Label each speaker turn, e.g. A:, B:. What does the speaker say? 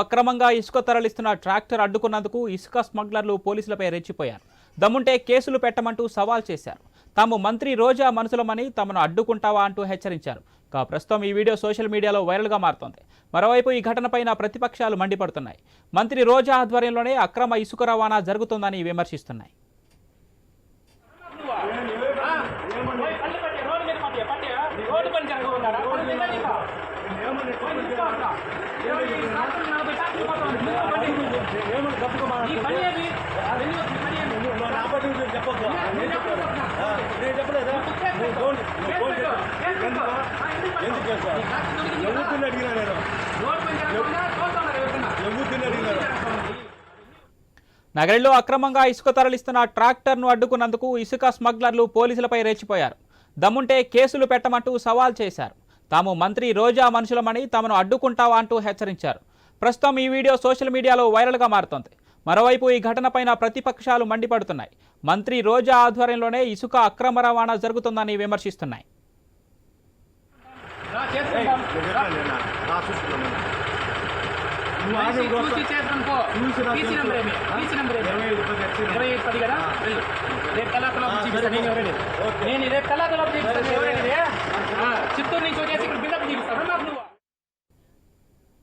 A: అక్రమంగా ఇసుక తరలిస్తున్న ట్రాక్టర్ అడ్డుకున్నందుకు ఇసుక స్మగ్లర్లు పోలీసులపై రెచ్చిపోయారు. దమ్ముంటే కేసులు పెట్టమంటూ సవాల్ చేశారు. తాము మంత్రి రోజా మనసులమని తమను అడ్డుకుంటావా అంటూ హెచ్చరించారు. కా ప్రస్తుతం ఈ వీడియో సోషల్ మీడియాలో వైరల్గా మారుతోంది. మరోవైపు ఈ ఘటనపైన ప్రతిపక్షాలు మండిపడుతున్నాయి. మంత్రి రోజా ఆధ్వర్యంలోనే అక్రమ ఇసుక రవాణా జరుగుతుందని విమర్శిస్తున్నాయి.
B: ఎందుకు నేను ఎందుకు రోడ్డు పని
A: నగరంలో అక్రమంగా ఇసుక తరలిస్తున్న ట్రాక్టర్ను అడ్డుకున్నందుకు ఇసుక స్మగ్లర్లు పోలీసులపై రెచ్చిపోయారు దమ్ముంటే కేసులు పెట్టమంటూ సవాల్ చేశారు. తాము మంత్రి రోజా మనుషులమని తమను అడ్డుకుంటావా అంటూ హెచ్చరించారు. ప్రస్తుతం ఈ వీడియో సోషల్ మీడియాలో వైరల్గా మారుతోంది. మరోవైపు ఈ ఘటనపైన ప్రతిపక్షాలు మండిపడుతున్నాయి. మంత్రి రోజా ఆధ్వర్యంలోనే ఇసుక అక్రమ రవాణా జరుగుతుందని విమర్శిస్తున్నాయి.
B: కళాకళ చూపిస్తాను నేను ఎవరైనా నేను